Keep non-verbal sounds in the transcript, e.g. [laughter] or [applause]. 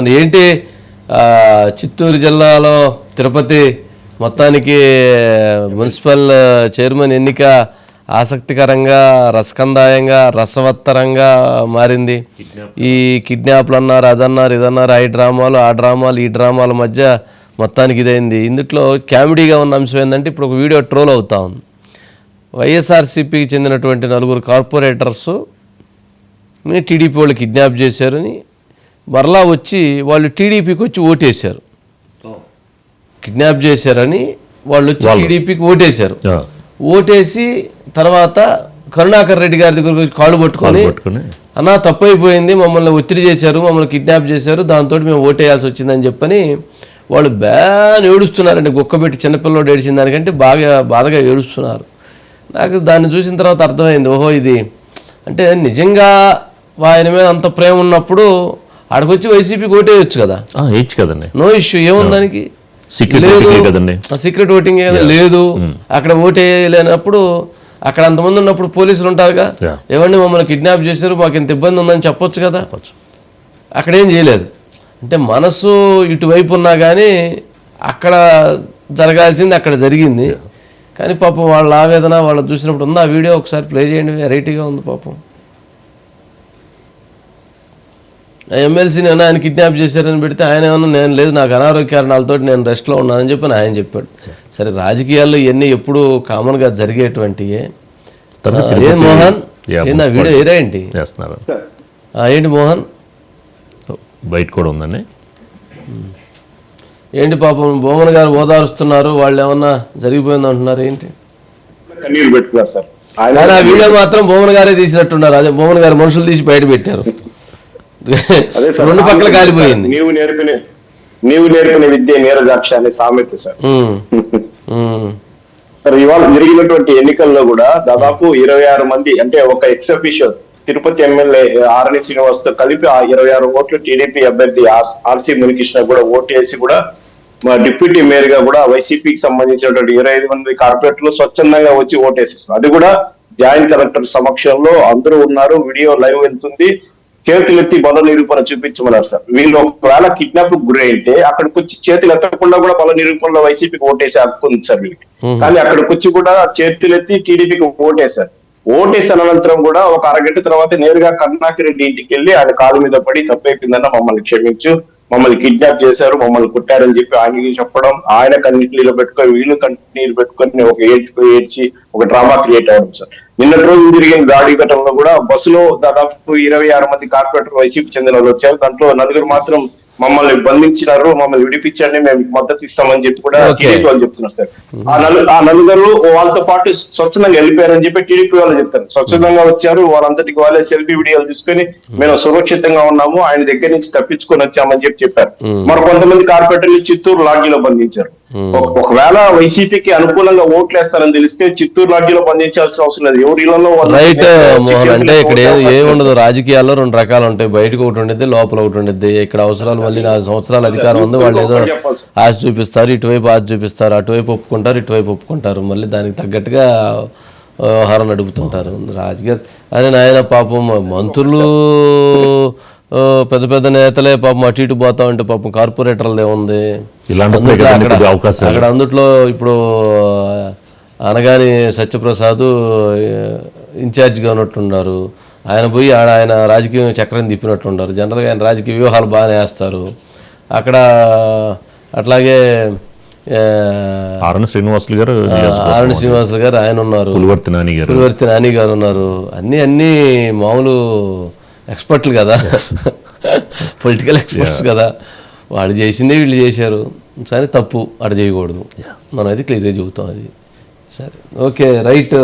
ఏంటి? చిత్తూరు జిల్లాలో తిరుపతి మొత్తానికి మున్సిపల్ చైర్మన్ ఎన్నిక ఆసక్తికరంగా రసకందాయంగా రసవత్తరంగా మారింది. ఈ కిడ్నాప్లు అన్నారు అదన్నారు ఇదన్నారు ఆ డ్రామాలు ఆ డ్రామాలు ఈ డ్రామాల మధ్య మొత్తానికి ఇదైంది. ఇందులో కామెడీగా ఉన్న అంశం ఏంటంటే ఇప్పుడు ఒక వీడియో ట్రోల్ అవుతా ఉంది. వైఎస్ఆర్సీపీకి చెందినటువంటి నలుగురు కార్పొరేటర్స్ టీడీపీ వాళ్ళు కిడ్నాప్ చేశారని మరలా వచ్చి వాళ్ళు టీడీపీకి వచ్చి ఓటేశారు. కిడ్నాప్ చేశారని వాళ్ళు వచ్చి టీడీపీకి ఓటేశారు. ఓటేసి తర్వాత కరుణాకర్ రెడ్డి గారి దగ్గరకు వచ్చి కాళ్ళు పట్టుకొని అన్నా తప్పైపోయింది మమ్మల్ని ఒత్తిడి చేశారు మమ్మల్ని కిడ్నాప్ చేశారు దాంతో మేము ఓటేయాల్సి వచ్చిందని చెప్పని వాళ్ళు బ్యాన్ ఏడుస్తున్నారండి. గుక్కబెట్టి చిన్నపిల్లడు ఏడిచిన దానికంటే బాగా బాధగా ఏడుస్తున్నారు. నాకు దాన్ని చూసిన తర్వాత అర్థమైంది ఓహో ఇది అంటే నిజంగా ఆయన మీద అంత ప్రేమ ఉన్నప్పుడు ఆడికొచ్చి వైసీపీకి ఓటేయచ్చు కదా. కదండి. నో ఇష్యూ ఏముంది దానికి? సీక్రెట్. ఓటింగే కదండి. సీక్రెట్ ఓటింగ్ లేదు. అక్కడ ఓటు వేయలేనప్పుడు అక్కడ అంతమంది ఉన్నప్పుడు పోలీసులు ఉంటారుగా. ఎవరిని మమ్మల్ని కిడ్నాప్ చేశారు? మాకు ఇంత ఇబ్బంది ఉందని చెప్పొచ్చు కదా? చెప్పొచ్చు. అక్కడ ఏం చేయలేదు. అంటే మనసు ఇటువైపు ఉన్నా కానీ అక్కడ జరగాల్సింది అక్కడ జరిగింది. కానీ పాపం వాళ్ళ ఆవేదన వాళ్ళు చూసినప్పుడు ఉందా. ఆ వీడియో ఒకసారి ప్లే చేయండి. వెరైటీగా ఉంది పాపం. ఎమ్మెల్సీని ఏమైనా ఆయన కిడ్నాప్ చేశారని పెడితే ఆయన ఏమన్నా నేను లేదు నాకు అనారోగ్య కారణాలతో నేను రెస్ట్లో ఉన్నానని చెప్పి ఆయన చెప్పాడు. సరే రాజకీయాల్లో ఇవన్నీ ఎప్పుడు కామన్గా జరిగేటువంటివే ఏం మోహన్? ఆ వీడియో ఏరా ఏంటి? ఏంటి మోహన్? బయట కూడా ఉందండి. ఏంటి పాపం భూమన్ గారు ఓదారుస్తున్నారు వాళ్ళు ఏమన్నా జరిగిపోయింది అంటున్నారు ఏంటి? వీడియో మాత్రం భూమన్ గారే తీసినట్టున్నారు. అదే భూమన్ గారు మనుషులు తీసి బయట పెట్టారు. రెండు పక్కల కాలిపోయింది. నీవు నేర్పిన నీవు నేర్పిన విద్య నీరజాక్ష అనే సామెత సార్. సార్ ఇవాళ జరిగినటువంటి ఎన్నికల్లో కూడా దాదాపు ఇరవై ఆరు మంది అంటే ఒక ex official Tirupati MLA RN శ్రీనివాస్తో కలిపి ఆ ఇరవై ఆరు ఓట్లు టీడీపీ అభ్యర్థి ఆర్సీ మునికృష్ణ కూడా ఓటు వేసి కూడా మా డిప్యూటీ మేయర్గా కూడా వైసీపీకి సంబంధించినటువంటి ఇరవై ఐదు మంది కార్పొరేటర్లు స్వచ్ఛందంగా వచ్చి ఓటేసేస్తారు అది కూడా జాయింట్ కలెక్టర్ సమక్షంలో అందరూ ఉన్నారు వీడియో లైవ్ వెళ్తుంది. చేతులెత్తి బల నిరూపణ చూపించమన్నారు సార్. వీళ్ళు ఒకవేళ కిడ్నాప్ గురి అయితే అక్కడికి వచ్చి చేతులు ఎత్తకుండా కూడా బల నిరూపణలో వైసీపీకి ఓటేసే హక్కు ఉంది సార్ వీళ్ళకి. కానీ అక్కడికి వచ్చి కూడా చేతులెత్తి టీడీపీకి ఓటేశారు. ఓటేసిన అనంతరం కూడా ఒక అరగంట తర్వాత నేరుగా కరుణాకర్ రెడ్డి ఇంటికి వెళ్ళి ఆయన కాలు మీద పడి తప్పైపోయిందన్న మమ్మల్ని క్షమించు. మమ్మల్ని కిడ్నాప్ చేశారు మమ్మల్ని కొట్టారని చెప్పి ఆయనకి చెప్పడం ఆయన కన్నీటిలో పెట్టుకొని వీళ్ళు కన్నీళ్ళు పెట్టుకొని ఒక ఏడ్చి ఏడ్చి ఒక డ్రామా క్రియేట్ అవ్వడం సార్. నిన్నటి రోజు జరిగిన దాడి ఘటనలో కూడా బస్సులో దాదాపు ఇరవై ఆరు మంది కార్పొరేటర్ వైసీపీ చెందిన వాళ్ళు వచ్చారు. దాంట్లో నలుగురు మాత్రం మమ్మల్ని బంధించినారు మమ్మల్ని విడిపించండి మేము మద్దతు ఇస్తామని చెప్పి కూడా. టీడీపీ వాళ్ళు చెప్తున్నారు సార్. ఆ నలు ఆ నలుగురు వాళ్ళతో పాటు స్వచ్ఛందంగా వెళ్ళిపోయారని చెప్పి టీడీపీ వాళ్ళు చెప్తారు. స్వచ్ఛందంగా వచ్చారు వాళ్ళంతటికి వాళ్ళే సెల్ఫీ వీడియోలు తీసుకొని మేము. సురక్షితంగా ఉన్నాము ఆయన దగ్గర నుంచి తప్పించుకొని వచ్చామని చెప్పి చెప్పారు. మరి కొంతమంది కార్పొరేటర్లు చిత్తూరు లాడ్జీలో బంధించారు. ఒకవేళ వైసీపీకి అనుకూలంగా ఓట్లు వేస్తారని తెలిస్తే చిత్తూరు లాడ్జీలో బంధించాల్సిన అవసరం లేదు. ఎవరి ఇళ్ళలో రైట్ అంటే ఇక్కడ ఏముండదు రాజకీయాల్లో రెండు రకాలు ఉంటాయి. బయటకు ఒకటి ఉండిద్ది లోపల ఒకటి ఉండిద్ది. ఇక్కడ అవసరాలు మళ్ళీ నాలుగు సంవత్సరాల అధికారం ఉంది. వాళ్ళు ఏదో. ఆశ చూపిస్తారు ఇటువైపు ఆశ చూపిస్తారు అటువైపు ఒప్పుకుంటారు ఇటువైపు ఒప్పుకుంటారు. మళ్ళీ దానికి తగ్గట్టుగా వ్యవహారం నడుపుతుంటారు. రాజకీయ అదే నాయన పాపం మంత్రులు పెద్ద పెద్ద నేతలే పాపం అటు ఇటు పోతా ఉంటే పాపం కార్పొరేటర్లు ఏముంది? కదండి అక్కడ అందుట్లో ఇప్పుడు అనగాని సత్యప్రసాద్ ఇన్ఛార్జిగా ఉన్నట్టున్నారు ఆయన పోయి ఆడ ఆయన రాజకీయ చక్రం తిప్పినట్టున్నారు జనరల్గా ఆయన రాజకీయ వ్యూహాలు బాగానే వేస్తారు. అక్కడ అట్లాగే ఆ, ఆర్ఎన్ శ్రీనివాసులు గారు ఆరణి శ్రీనివాసులు గారు ఆయన ఉన్నారు. పులివర్తి నాని గారు. పులివర్తి నాని గారు ఉన్నారు. అన్నీ అన్నీ మామూలు ఎక్స్పర్ట్లు కదా. పొలిటికల్ ఎక్స్పర్ట్స్ [laughs] కదా. వాళ్ళు చేసిందే వీళ్ళు చేశారు. సరే తప్పు. అటు చేయకూడదు. మనం అది క్లియర్గా చెబుతాం అది. సరే. Okay right.